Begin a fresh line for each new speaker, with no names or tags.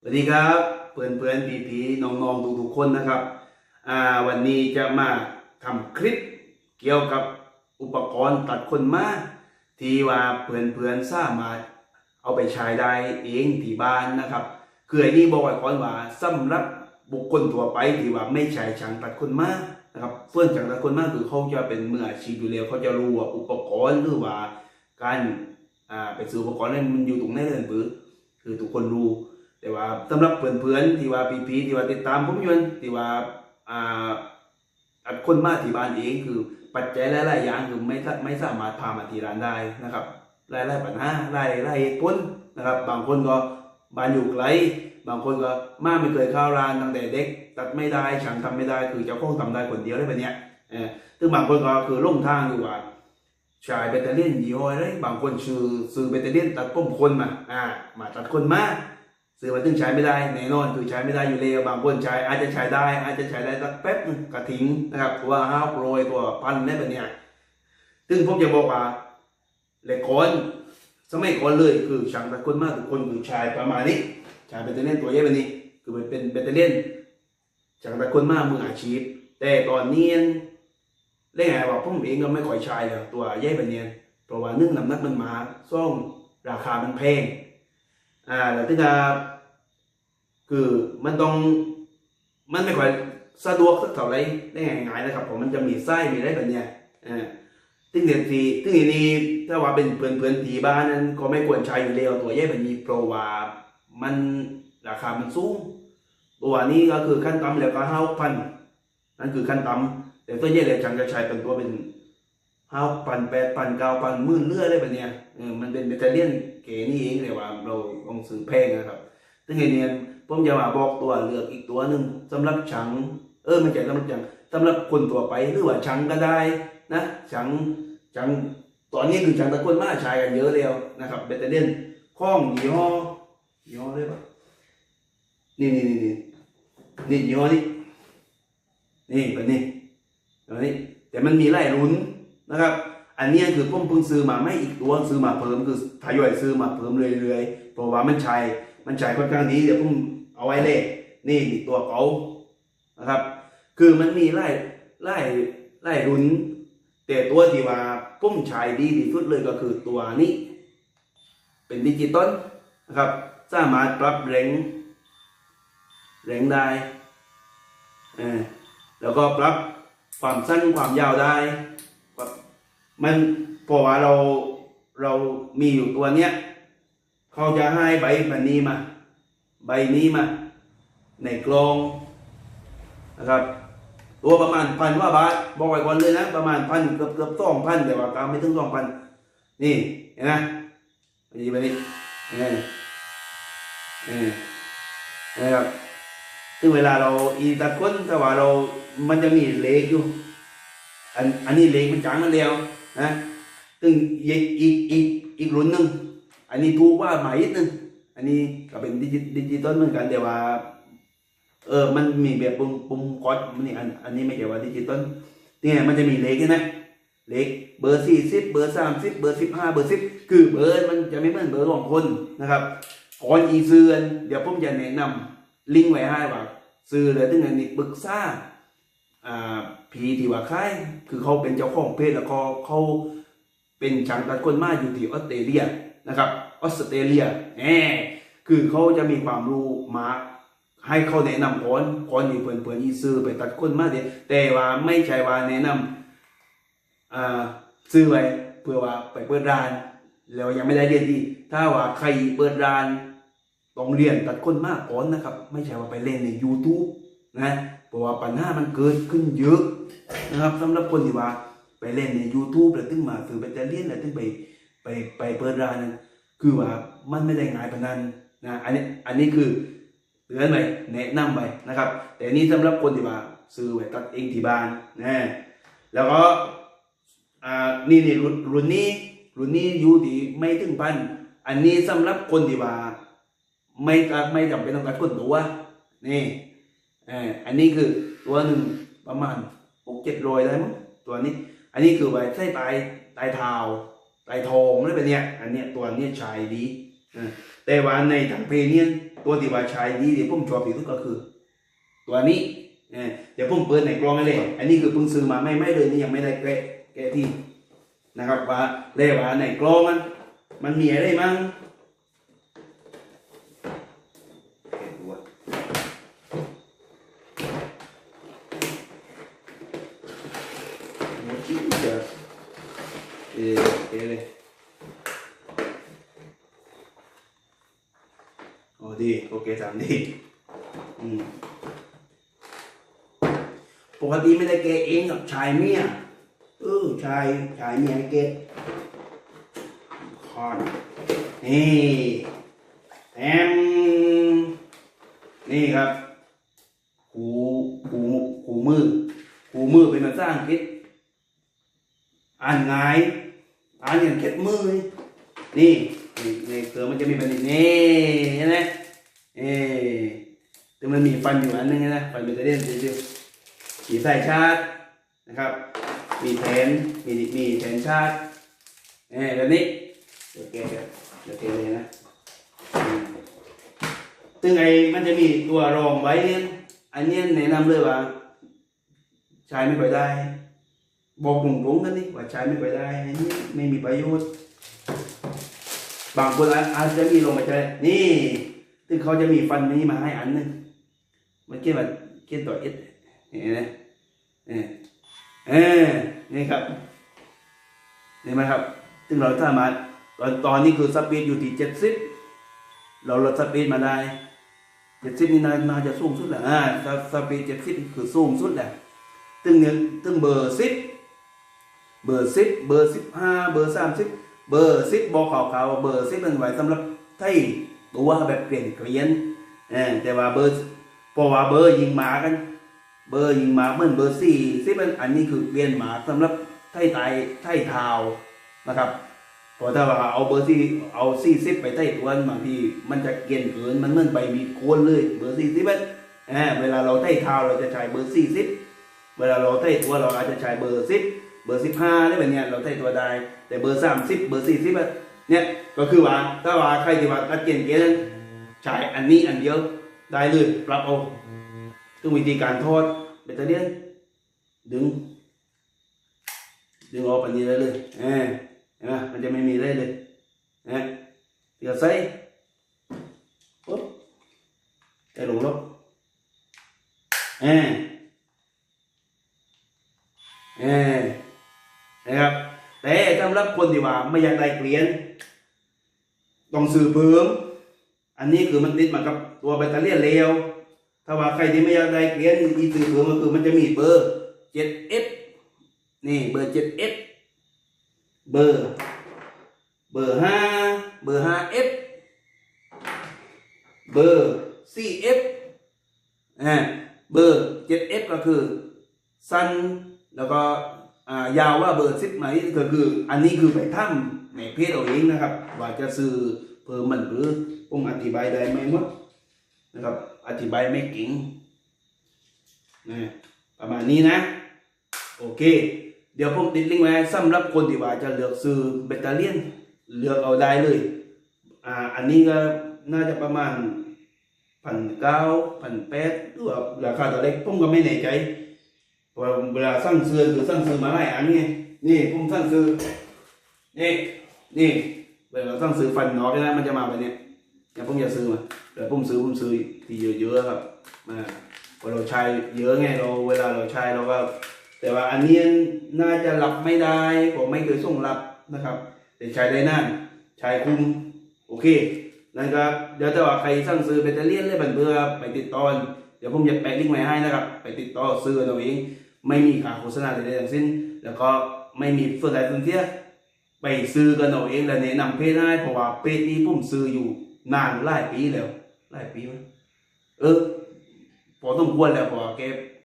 สวัสดีครับเพื่อนเพื่อนพีพี่ๆน้องๆทุกๆคนนะครับอ่าวันนี้จะมาทำคลิปเกี่ยวกับอุปกรณ์ตัดขนม้าที่ว่าเพื่อนเพื่อนสามารถเอาไปใช้ได้เองที่บ้านนะครับคือไอ้นี่บอกไว้ก่อนว่าสำหรับบุคคลทั่วไปที่ว่าไม่ใช่ช่างตัดขนม้านะครับเพื่อนช่างตัดขนม้าคือเขาจะเป็นมืออาชีพอยู่แล้วเขาจะรู้ว่าอุปกรณ์หรือว่าการอ่าไปซื้ออุปกรณ์นั้นมันอยู่ตรงไหนเลยปือคือทุกคนรู้ แต่ว่าสำหรับเพื่อนๆที่ว่าพี่ๆที่ว่าติดตามผมอยนที่ว่าอ่าคนมาที่บ้านเองคือปัจจัยหลายๆอย่างคือไม่ไม่สามารถพามาที่ร้านได้นะครับหลายๆปัญหาหลายหลายเหตุผลนะครับ บางคนก็บ้านอยู่ไกลบางคนก็มาไม่เคยเข้าร้านตั้งแต่เด็ก ตัดไม่ได้ฉันทำไม่ได้คือเจ้าของทำได้คนเดียวได้แบบเนี้ยเออซึ่งบางคนก็คือล่งทางอยู่ว่าชายเบตเตอรี่ยนยี่ห้ออะไรบางคนซื้อซื้อเบตเตอรี่ยนตัดก้มคนมาอ่ามาตัดคนมา ซื้อมาถึงใช้ไม่ได้แน่นอนคือใช้ไม่ได้อยู่แล้วบางคนใช้อาจจะใช้ได้ อาจจะใช้ได้สักแป๊บนึงก็ทิ้งนะครับเพราะว่าห้าวโปรยตัวพันได้แบบเนี้ยซึ่งผมจะบอกว่าเหล็กคนสมัยก่อนเลยคือช่างตัดคนมากทุกคนคือใช้ประมาณนี้ใช้เบตเตอรี่นตัวใหญ่แบบนี้ คือมันเป็นเบตเตอรี่นช่างตัดคนมากมืออาชีพ แต่ตอนนี้เรื่องไงว่าผมเองก็ไม่ค่อยใช้แล้วตัวใหญ่แบบเนี้ยเพราะว่านึ่งน้ำหนักมันมาซ่องราคามันแพงอ่าแล้วที่จะ คือมันต้องมันไม่ค่อยสะดวกสักเท่าไรได้ง่ายๆนะครับผมมันจะมีไส้มีอะไรแบบเนี้ยอ่าซึ่งเดียวทีซึ่งทีนี้ถ้าว่าเป็นเพื่อนเพื่อนทีบ้านนั้นก็ไม่ควรใช้อยู่แล้วตัวแยกแบบนี้เพราะว่ามันราคามันสูงตัวนี้ก็คือขั้นต่ำแล้วก็ห้าพันนั่นคือขั้นต่ำแต่ตัวแยกเลยฉันจะใช้เป็นตัวเป็นห้าพันแปดพันเก้าพันหมื่นเลือดอะไรแบบเนี้ยเออมันเป็นเบตเตอเลียนเก๋นี่เองเลยว่าเราลองซื้อแพงนะครับซึ่งไอเนี่ย ผมจะมาบอกตัวเลือกอีกตัวหนึ่งสำหรับชัง เออไม่ใช่สำหรับชังสำหรับคนตัวไปหรือว่าชังก็ได้นะชังชังตอนนี้คือชังตะคนมาใช้กันเยอะแล้วนะครับเบตเตอเลียนข้องยี่ห้อยี่ห้ออะไรปะนี่นี่นี่นี่นี่ยี่ห้อนี้นี่แบบนี้แบบนี้ แต่มันมีหลายรุ่นนะครับ อันนี้คือผมเพิ่งซื้อมาไม่อีกตัวซื้อมาเพิ่มคือทยอยซื้อมาเพิ่มเรื่อยๆเพราะว่ามันใช้มันใช้ค่อนข้างดีเดี๋ยวผม เอาไว้เลยนี่ตัวเขานะครับ คือมันมีไล่ไล่ไล่รุนแต่ตัวที่ว่าผมใช้ดีที่สุดเลยก็คือตัวนี้ เป็นดิจิตอลนะครับสามารถปรับแรงแรงได้แล้วก็ปรับความสั้นความยาวได้ มันเพราะว่าเราเรามีอยู่ตัวเนี้ย เขาจะให้ใบแบบนี้มา ใบนี้มา ในกลองนะครับตัวประมาณพันว่าบาทบอกไว้ก่อนเลยนะ ประมาณพันเกือบเกือบสองพันแต่ว่าการไม่ถึงสองพันนี่เห็นไหมนี่แบนี้นี่นี่นะครับซึ่งเวลาเราอีตัดก้นแต่ว่าเรา มันจะมีเล็กอยู่ อันอันนี้เล็กมันจางมันเดียวนะซึ่งอีกอีกอีกอีกรุ่นหนึ่งอันนี้ถูกว่าใหม่นิดนึง อันนี้ก็เป็นดิจิดิจิตอลเหมือนกันแต่ว่า เออมันมีแบบปุ่มปุ่มกดมันนี่อันอันนี้ไม่ใช่ว่าดิจิตอลนี่ยมันจะมีเลขใช่ไหมเลขเบอร์สี่สิบเบอร์สามสิบเบอร์สิบห้าเบอร์สิบคือเบอร์มันจะไม่เหมือนเบอร์ของคนนะครับก่อนอีซื้อนเดี๋ยวผมจะแนะนำลิงก์ไว้ให้ว่าซื้อเลยถึงอันนี้ปรึกษาอ่าผีที่ว่าค่ายคือเขาเป็นเจ้าของเพจแล้วก็เขาเป็นช่างตัดคนมาอยู่ที่ออสเตรเลีย นะครับออสเตรเลียแหมคือเขาจะมีความรู้มาให้เขาแนะนำก่อนอนที่เพื่อนเพื่อนอีซื้อไปตัดคนมาเดียแต่ว่าไม่ใช่ว่าแนะนำอ่าซื้อไว้เพื่อว่าไปเปิดร้าน แล้วยังไม่ได้เรียนดีถ้าว่าใครเปิดร้านต้องเรียนตัดคนมากก่อนนะครับ ไม่ใช่ว่าไปเล่นใน YouTube นะเพราะว่าปัญหามันเกิดขึ้นเยอะนะครับสำหรับคนที่ว่าไปเล่นใน YouTube แล้วถึงมาถือไปจะเรียนแล้วถึงไป ไปไปเปิดร้านนั้นคือว่ามันไม่ได้ง่ายปานนั้นนะอันนี้อันนี้คือเตือนไปแนะนำไปนะครับ แต่นี่สำหรับคนที่ว่าซื้อไว้ตัดเองที่บ้านนะแล้วก็อ่านี่นี่รุ่นนี้รุ่นนี้อยู่ที่ไม่ถึงพันอันนี้สำหรับคนที่ว่าไม่ไม่จำเป็นต้องตัดคนตัวนี่เอออันนี้คือตัวหนึ่งประมาณหกเจ็ดร้อยได้มั้งตัวนี้ อันนี้คือไว้ใส่ปลายปลายเท้า ปลายทองอะไรแบบเนี่ยอันเนี้ยตัวเนี้ยชายดีอแต่ว่าในทางเพเนียนตัวที่ว่าใช้ดีที่ผมชอบที่สุดก็คือ ตัวนี้เดี๋ยวผมเปิดในกล้องให้เลย อันนี้คือเพิ่งซื้อมาไม่ไม่เลยนี่ยังไม่ได้แกะแกะที่นะครับว่าเรียกว่าในกล้องมันมันมีอะไรมั้งแกะดูว่าโมจิจะ เอเอเลยโอ้ดีโอเคสามดีอืมปกติไม่ได้แกะเองกับชายเมียเออชายชายเมียแกะคอนนี่แอมนี่ครับหูหูหูมือหูมือเป็นภาษาอังกฤษอ่านง่าย อ่านอย่างเค็ดมือ นี่ในเสือมันจะมีแบบนี้นี่เห็นไหมเอ๊แต่มันมีฟันอยู่อันนึงนะฟันเป็นตะเด่นเดียวๆมีสายชาร์จนะครับ มีแผนมีมีแผนชาร์จเออแบบนี้เดี๋ยวแกะกันเดี๋ยวแกเลยนะซึ่งไอ้มันจะมีตัวรองไว้เนี่ยอันเนี้ยแนะนำเลยว่าใช้ไม่ค่อยได้ บอกตรงๆกันดิว่าใช้ไม่ค่อยได้อันนี้ไม่มีประโยชน์ บางคนอาจจะมีลงมาใช้นี่ซึ่งเขาจะมีฟันนี้มาให้อันหนึงมันเขียนว่าเขียนตัวเอสเห็นไหมเออเออนี่ครับเห็นไหมครับ ซึ่งเราสามารถตอนตอนนี้คือสปีดอยู่ที่เจ็ดสิบเราลดสปีดมาได้เจ็ดสิบนี่นานาจะสูงสุดแหละอ่าสปีดเจ็ดสิบคือสูงสุดแหละซึ่งเนี่ยซึ่งเบอร์สิบ เบอร์สิบเบอร์สิบห้าเบอร์สามสิบเบอร์สิบบอกขาวๆเบอร์สิบเป็นไว้สำหรับไทยตัวแบบเปลี่ยนเกลียนเออแต่ว่าเบอร์พราะว่าเบอร์ยิงหมากัน เบอร์ยิงหมาเหมือนเบอร์สี่ซึ่งเป็นอันนี้คือเวียนหมาสำหรับไทยไตไทยเท้านะครับพอถ้าว่าเอาเบอร์สี่เอาสี่สิบไปไต้ตัวนบางทีมันจะเกินเกินมันเหมือนไปมีโคนเลย เบอร์สี่สิบเอ็ดเวลาเราไต้เท้าเราจะใช้เบอร์สี่สิบเวลาเราไต้ตัวเราอาจจะใช้เบอร์สิบ บอร์สิบห้าได้แบบเนี้ยเราไต้ตัวได้ แต่เบอร์สามสิบเบอร์สี่สิบเนี่ยก็คือว่าถ้าว่าใครที่ว่าตัดเกณฑ์เกณฑ์ใช้อันนี้อันเดียวได้เลยปรับเอาซึ่งวิธีการทอดแบตเตอรี่ยนดึง ดึงออกแบบนี้ได้เลยเออเห็นไหมมันจะไม่มีเลยเลยเออเดี๋ยวใส่ปุ๊บใส่ลงลบเออเออำหรับคนที่ว่าไม่อยากได้เกลียนต้องซื้อเพิ่มอันนี้คือมันติดมากับตัวแบตเตอรี่เลวถ้าว่าใครที่ไม่อยากได้เกลียนอีสื่อเพิ่มก็คือมันจะมีเบอร์ 7F นี่เบอร์ 7F เบอร์เบอร์ 5 เบอร์ 5F เบอร์ 4F อ่าเบอร์ 7F ก็คือสั้นแล้วก็ ยาวว่าเบอร์10ไหนก็คือ อันนี้คือไปทำในเพจเอาเองนะครับ ว่าจะซื้อเพิ่มมันหรือผมอธิบายได้ไหมหมดนะครับ อธิบายไม่เก่งนะประมาณนี้นะ โอเค เดี๋ยวผมติดลิงก์ไว้สำหรับคนที่ว่าจะเลือกซื้อแบตเตอรี่ยนเลือกเอาได้เลย อ่า อันนี้ก็น่าจะประมาณพันเก้าพันแปดหรือว่าราคาตัวเล็กผมก็ไม่แน่ใจ เพราะเวลาสั่งซื้อคือสั่งซื้อมาหลายอันไงนี่ผมสั่งซื้อนี่นี่เวลาสั่งซื้อฟันนอกนะมันจะมาแบบนี้ยอย่าผมอย่าซื้อมาแต่ผมซื้อผมซื้อที่เยอะๆครับมาพอเราใช้เยอะไงเราเวลาเราใช้เราก็แต่ว่าอันนี้น่าจะรับไม่ได้ผมไม่เคยส่งรับนะครับ แต่ใช้ได้นานใช้คุ้มโอเคนั่นก็เดี๋ยวถ้าว่าใครสั่งซื้อแบตเตอรี่เลยบันเบื่อไปติดต่อเดี๋ยวผมจะแปะลิงก์ไว้ให้นะครับ ไปติดต่อซื้อเอาเอง ไม่มีการโฆษณาใดๆทั้งสิ้น แล้วก็ไม่มีส่วนใดส่วนเสียไปซื้อกันเอาเองและแนะนำเพจให้เพราะว่าเพจนี้ผมซื้ออยู่นานหลายปีแล้วหลายปีมั้ยเออพอต้องควรแล้วพอแก